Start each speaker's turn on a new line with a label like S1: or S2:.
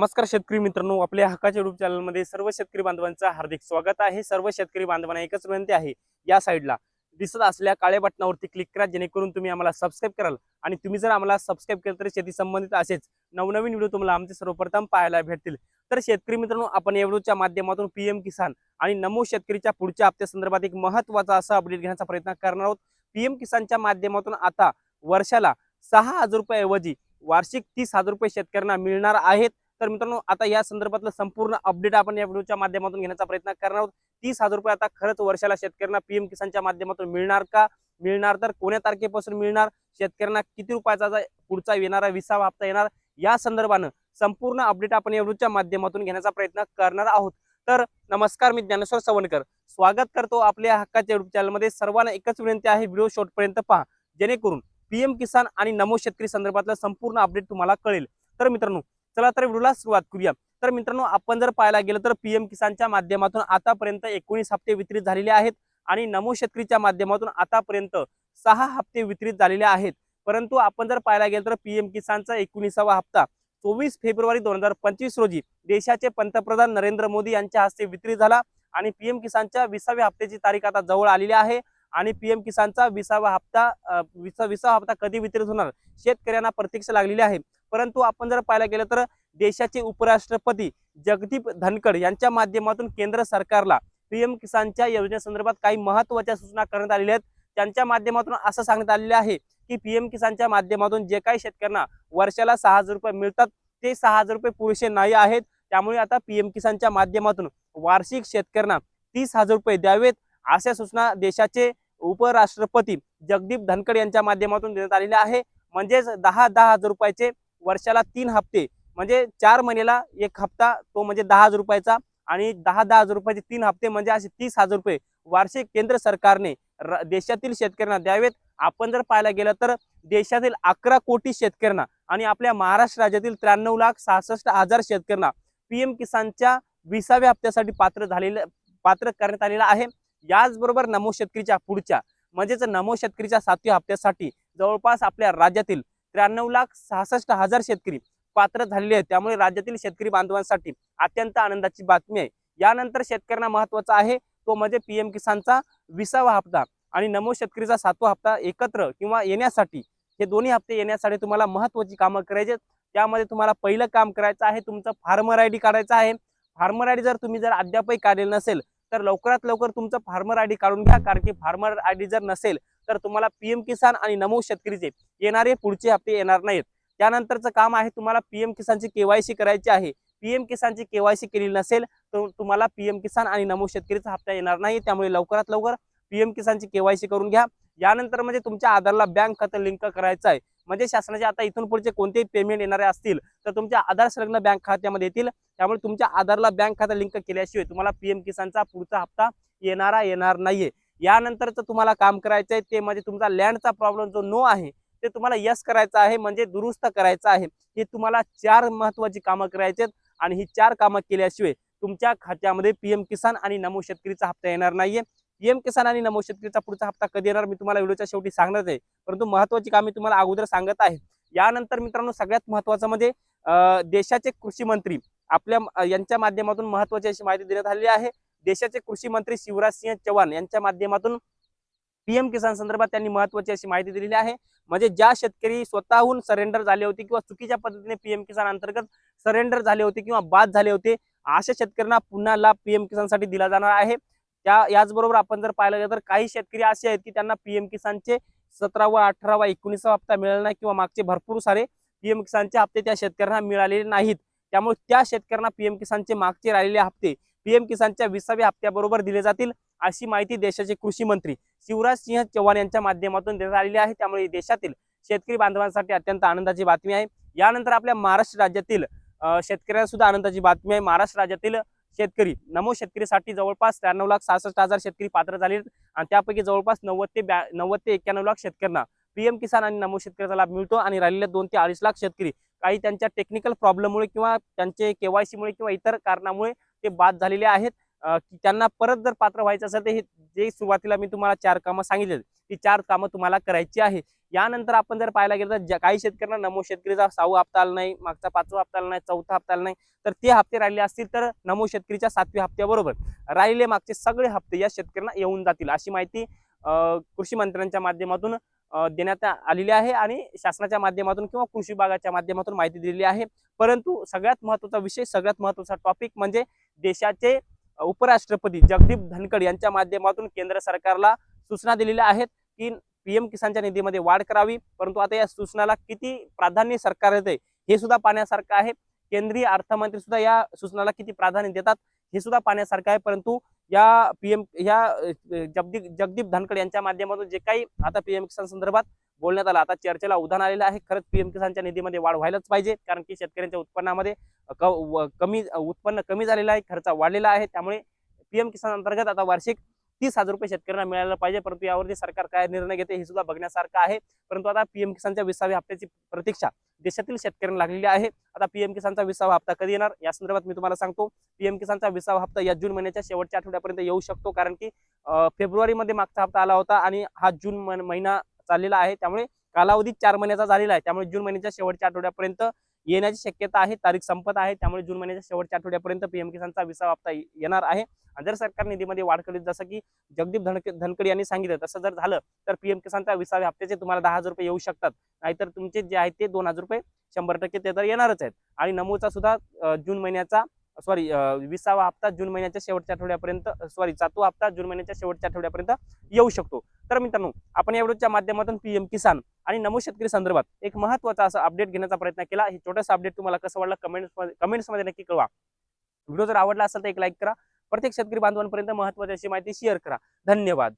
S1: नमस्कार शेतकरी मित्रांनो आपल्या हक्काच्या युट्यूब चॅनलमध्ये सर्व शेतकरी बांधवांचं हार्दिक स्वागत आहे. सर्व शेतकरी बांधवांना एकच विनंती आहे या साईडला दिसत असल्या काळ्या बटनावरती क्लिक करा जेणेकरून तुम्ही आम्हाला सबस्क्राईब कराल. आणि तुम्ही जर आम्हाला सबस्क्राईब केलं तर शेती संबंधित असेच नवनवीन व्हिडिओ तुम्हाला आमचे सर्वप्रथम पाहायला भेटतील. तर शेतकरी मित्रांनो आपण या व्हिडिओच्या माध्यमातून पीएम किसान आणि नमो शेतकरीच्या पुढच्या हप्त्या संदर्भात एक महत्त्वाचा असा अपडेट घेण्याचा प्रयत्न करणार आहोत. पीएम किसानच्या माध्यमातून आता वर्षाला सहा हजार रुपयाऐवजी वार्षिक तीस हजार रुपये शेतकऱ्यांना मिळणार आहेत. तर मित्रांनो आता या संदर्भातलं संपूर्ण अपडेट आपण या व्हिडिओच्या माध्यमातून घेण्याचा प्रयत्न करणार आहोत. तीस हजार रुपये आता खरंच वर्षाला शेतकऱ्यांना पीएम किसानच्या माध्यमातून मिळणार का? मिळणार तर कोण्या तारखेपासून मिळणार? शेतकऱ्यांना किती रुपयाचा पुढचा येणारा विसावा हप्ता येणार? या संदर्भानं संपूर्ण अपडेट आपण या व्हिडिओच्या माध्यमातून घेण्याचा प्रयत्न करणार आहोत. तर नमस्कार मी ज्ञानेश्वर सवणकर स्वागत करतो आपल्या हक्काच्या युट्यूब चॅनलमध्ये सर्वांना एकच विनंती आहे व्हिडिओ शॉर्टपर्यंत पहा. जेणेकरून पीएम किसान आणि नमो शेतकरी संदर्भातलं संपूर्ण अपडेट तुम्हाला कळेल. तर मित्रांनो चला तर व्हिडिओला सुरुवात करूया. तर मित्रांनो आपण जर पाहायला गेलं तर पीएम किसानच्या माध्यमातून आतापर्यंत एकोणीस हप्ते वितरित झालेले आहेत आणि नमो शेतकरीच्या माध्यमातून आतापर्यंत सहा हप्ते वितरित झालेले आहेत. परंतु आपण जर पाहायला गेलं तर पीएम किसानचा एकोणीसावा हप्ता चोवीस फेब्रुवारी दोन हजार पंचवीस रोजी देशाचे पंतप्रधान नरेंद्र मोदी यांच्या हस्ते वितरित झाला आणि पीएम किसानच्या विसाव्या हप्त्याची तारीख आता जवळ आलेली आहे आणि पीएम किसानचा विसावा हप्ता विसा विसावा हप्ता कधी वितरित होणार? शेतकऱ्यांना प्रतीक्षा लागलेली आहे. परंतु आपण जर पाहायला गेलं तर देशाचे उपराष्ट्रपती जगदीप धनखड यांच्या माध्यमातून केंद्र सरकारला पीएम किसानच्या योजनेसंदर्भात काही महत्त्वाच्या सूचना करण्यात आलेल्या आहेत. त्यांच्या माध्यमातून असं सांगण्यात आलेले आहे की पीएम किसानच्या माध्यमातून जे काही शेतकऱ्यांना वर्षाला सहा हजार रुपये मिळतात ते सहा हजार रुपये पुरेसे नाही आहेत. त्यामुळे आता पीएम किसानच्या माध्यमातून वार्षिक शेतकऱ्यांना तीस हजार रुपये द्यावेत अशा सूचना देशाचे उपराष्ट्रपती जगदीप धनखड यांच्या माध्यमातून देण्यात आलेल्या आहे. म्हणजेच दहा दहा हजार रुपयाचे वर्षाला तीन हप्ते म्हणजे चार महिन्याला एक हप्ता तो म्हणजे दहा हजार रुपयाचा आणि दहा दहा हजार रुपयाचे तीन हप्ते म्हणजे असे तीस हजार रुपये वार्षिक केंद्र सरकारने र- देशातील शेतकऱ्यांना द्यावेत. आपण जर पाहायला गेलं तर देशातील अकरा कोटी शेतकऱ्यांना आणि आपल्या महाराष्ट्र राज्यातील त्र्याण्णव लाख सहासष्ट हजार शेतकऱ्यांना पीएम किसानच्या विसाव्या हप्त्यासाठी पात्र झालेलं पात्र करण्यात आलेलं आहे. याचबरोबर नमो शेतकरीच्या पुढच्या म्हणजेच नमो शेतकरीच्या सातव्या हप्त्यासाठी जवळपास आपल्या राज्यातील त्र्याण्णव लाख सहासष्ट हजार शेतकरी पात्र झालेले आहेत. त्यामुळे राज्यातील शेतकरी बांधवांसाठी अत्यंत आनंदाची बातमी आहे. यानंतर शेतकऱ्यांना महत्त्वाचा आहे तो म्हणजे पीएम किसानचा विसावा हप्ता आणि नमो शेतकरीचा सातवा हप्ता एकत्र किंवा येण्यासाठी. हे दोन्ही हप्ते येण्यासाठी तुम्हाला महत्वाची कामं करायची त्यामध्ये तुम्हाला पहिलं काम करायचं आहे तुमचं फार्मर आय डी काढायचं आहे. फार्मर आय डी जर तुम्ही जर अद्यापही काढलेलं नसेल तर लवकरात लवकर तुमचं फार्मर आय डी काढून घ्या. कारण की फार्मर आय डी जर नसेल तर तुम्हाला पीएम किसान आणि नमो शेतकरीचे येणारे पुढचे हप्ते येणार नाहीत. त्यानंतरचं काम आहे तुम्हाला पीएम किसानची केवायसी करायची आहे. पीएम किसानची केवायसी केलेली नसेल तर तुम्हाला पीएम किसान आणि नमो शेतकरीचा हप्ता येणार नाही. त्यामुळे लवकरात लवकर पीएम किसानची केवायसी करून घ्या. यानंतर म्हणजे तुमच्या आधारला बँक खातं लिंक करायचं आहे. म्हणजे शासनाचे आता इथून पुढचे कोणतेही पेमेंट येणारे असतील तर तुमच्या आधार संलग्न बँक खात्यामध्ये येतील. त्यामुळे तुमच्या आधारला बँक खातं लिंक केल्याशिवाय तुम्हाला पीएम किसानचा पुढचा हप्ता येणारा येणार नाहीये. यानंतरचं तुम्हाला काम करायचं आहे ते म्हणजे तुमचा लँडचा प्रॉब्लेम जो नो आहे ते तुम्हाला यस करायचं आहे म्हणजे दुरुस्त करायचं आहे. हे तुम्हाला चार महत्वाची कामं करायची आहेत आणि ही चार कामं केल्याशिवाय तुमच्या खात्यामध्ये पीएम किसान आणि नमो शेतकरीचा हप्ता येणार नाहीये. पीएम किसान आणि नमो शेतकरीचा पुढचा हप्ता कधी येणार मी तुम्हाला व्हिडिओच्या शेवटी सांगणार आहे. परंतु महत्वाची कामे तुम्हाला अगोदर सांगत आहे. यानंतर मित्रांनो सगळ्यात महत्वाचं म्हणजे अं, देशाचे कृषी मंत्री आपल्या यांच्या माध्यमातून महत्वाची अशी माहिती देण्यात आलेली आहे. देशाचे कृषी मंत्री शिवराज सिंह चौहान यांच्या माध्यमातून पीएम किसान संदर्भात त्यांनी महत्वाची अशी माहिती दिलेली आहे. म्हणजे ज्या शेतकरी स्वतःहून सरेंडर झाले होते किंवा चुकीच्या पद्धतीने पीएम किसान अंतर्गत सरेंडर झाले होते किंवा बाद झाले होते अशा शेतकऱ्यांना पुन्हा लाभ पीएम किसानसाठी दिला जाणार आहे. त्या याचबरोबर आपण जर पाहिलं गेलं तर काही शेतकरी असे आहेत की त्यांना पीएम किसानचे सतरावा अठरावा एकोणीसावा हप्ता मिळाला नाही किंवा मागचे भरपूर सारे पीएम किसानचे हप्ते त्या शेतकऱ्यांना मिळालेले नाहीत. त्यामुळे त्या शेतकऱ्यांना पीएम किसानचे मागचे राहिलेले हप्ते पीएम किसानच्या विसाव्या हप्त्याबरोबर दिले जातील अशी माहिती देशाचे कृषी मंत्री शिवराज सिंह चौहान यांच्या माध्यमातून देण्यात आलेली आहे. त्यामुळे देशातील शेतकरी बांधवांसाठी अत्यंत आनंदाची बातमी आहे. यानंतर आपल्या महाराष्ट्र राज्यातील शेतकऱ्यांना सुद्धा आनंदाची बातमी आहे. महाराष्ट्र राज्यातील शेतकरी नमो शेतकरीसाठी जवळपास त्र्याण्णव लाख सहासष्ट हजार शेतकरी पात्र झाले आहेत आणि त्यापैकी जवळपास नव्वद ते ब्या नव्वद ते एक्क्याण्णव लाख शेतकऱ्यांना पीएम किसान आणि नमो शेतकऱ्याचा लाभ मिळतो. आणि राहिलेले दोन ते अडीच लाख शेतकरी काही त्यांच्या टेक्निकल प्रॉब्लेममुळे किंवा त्यांचे केवायसीमुळे किंवा इतर कारणामुळे ते बाद झालेले आहेत. की त्यांना परत जर पात्र व्हायचं असेल तर हे जे सुरुवातीला मी तुम्हाला चार कामं सांगितले ती चार कामं तुम्हाला करायची आहे. यानंतर आपण जर पाहायला गेलं तर ज्या- काही शेतकऱ्यांना नमो शेतकरीचा सहावा हप्ता आला नाही मागचा पाचवा हप्ता आला नाही चौथा हप्ता आला नाही तर ते हप्ते राहिले असतील तर नमो शेतकरीच्या सातव्या हप्त्याबरोबर. राहिले मागचे सगळे हप्ते या शेतकऱ्यांना येऊन जातील अशी माहिती कृषी मंत्र्यांच्या माध्यमातून देण्यात आलेली आहे आणि शासनाच्या माध्यमातून किंवा कृषी विभागाच्या माध्यमातून माहिती दिलेली आहे. परंतु सगळ्यात महत्त्वाचा विषय सगळ्यात महत्त्वाचा टॉपिक म्हणजे देशाचे उपराष्ट्रपती जगदीप धनखड यांच्या माध्यमातून केंद्र सरकारला सूचना दिलेल्या आहेत की पीएम किसानच्या निधीमध्ये वाढ करावी. परंतु आता या सूचनाला किती प्राधान्य सरकार देते हे सुद्धा पाहण्यासारखं आहे. केंद्रीय अर्थमंत्री सुद्धा या सूचनाला किती प्राधान्य देतात हे सुद्धा पाहण्यासारखं आहे. परंतु या पीएम या जगदीप जगदीप धनखड यांच्या माध्यमातून जे काही आता पीएम किसान संदर्भात बोलण्यात आलं आता चर्चेला उधाण आलेलं आहे. खरंच पीएम किसानच्या निधीमध्ये वाढ व्हायलाच पाहिजे कारण की शेतकऱ्यांच्या उत्पन्नामध्ये कमी उत्पन्न कमी झालेलं आहे खर्च वाढलेला आहे. त्यामुळे पीएम किसान अंतर्गत आता वार्षिक तीस हजार रुपये शेतकऱ्यांना मिळायला पाहिजे परंतु यावरती सरकार काय निर्णय घेते हे सुद्धा बघण्यासारखं आहे. परंतु आता पीएम किसानच्या विसाव्या हप्त्याची प्रतीक्षा देशातील शेतकऱ्यांना लागलेली आहे. आता पीएम किसानचा विसावा हप्ता कधी येणार? या संदर्भात मी तुम्हाला सांगतो. पीएम किसानचा विसावा हप्ता या जून महिन्याच्या शेवटच्या आठवड्यापर्यंत येऊ शकतो. कारण की अं, फेब्रुवारीमध्ये मागचा हप्ता आला होता आणि हा जून महिना चाललेला आहे. त्यामुळे कालावधी चार महिन्याचा झालेला आहे. त्यामुळे जून महिन्याच्या शेवटच्या आठवड्यापर्यंत येण्याची शक्यता आहे तारीख संपत आहे त्यामुळे जून महिन्याच्या शेवटच्या आठवड्यापर्यंत पीएम किसानचा विसावा हप्ता येणार आहे. जर सरकार निधीमध्ये वाढ केली जसं की जगदीप धनक धनकड यांनी सांगितलं तसं जर झालं तर पीएम किसानच्या विसाव्या हप्त्याचे तुम्हाला दहा हजार रुपये येऊ शकतात. नाहीतर तुमचे जे आहेत ते दोन हजार रुपये शंभर टक्के ते तर येणारच आहेत. आणि नमोचा सुद्धा जून महिन्याचा सॉरी विसावा हप्ता जून महिन्याच्या शेवटच्या आठवड्यापर्यंत सॉरी सातवा हप्ता जून महिन्याच्या शेवटच्या आठवड्यापर्यंत येऊ शकतो. तर मित्रांनो आपण या व्हिडिओच्या माध्यमातून पीएम किसान आणि नमो शेतकरी संदर्भात एक महत्त्वाचा असा अपडेट घेण्याचा प्रयत्न केला. हे छोटासा अपडेट तुम्हाला कसं वाटलं कमेंट्स कमेंट्समध्ये नक्की कळवा. व्हिडिओ जर आवडला असेल तर एक लाईक करा. प्रत्येक शेतकरी बांधवांपर्यंत महत्त्वाची अशी माहिती शेअर करा. धन्यवाद.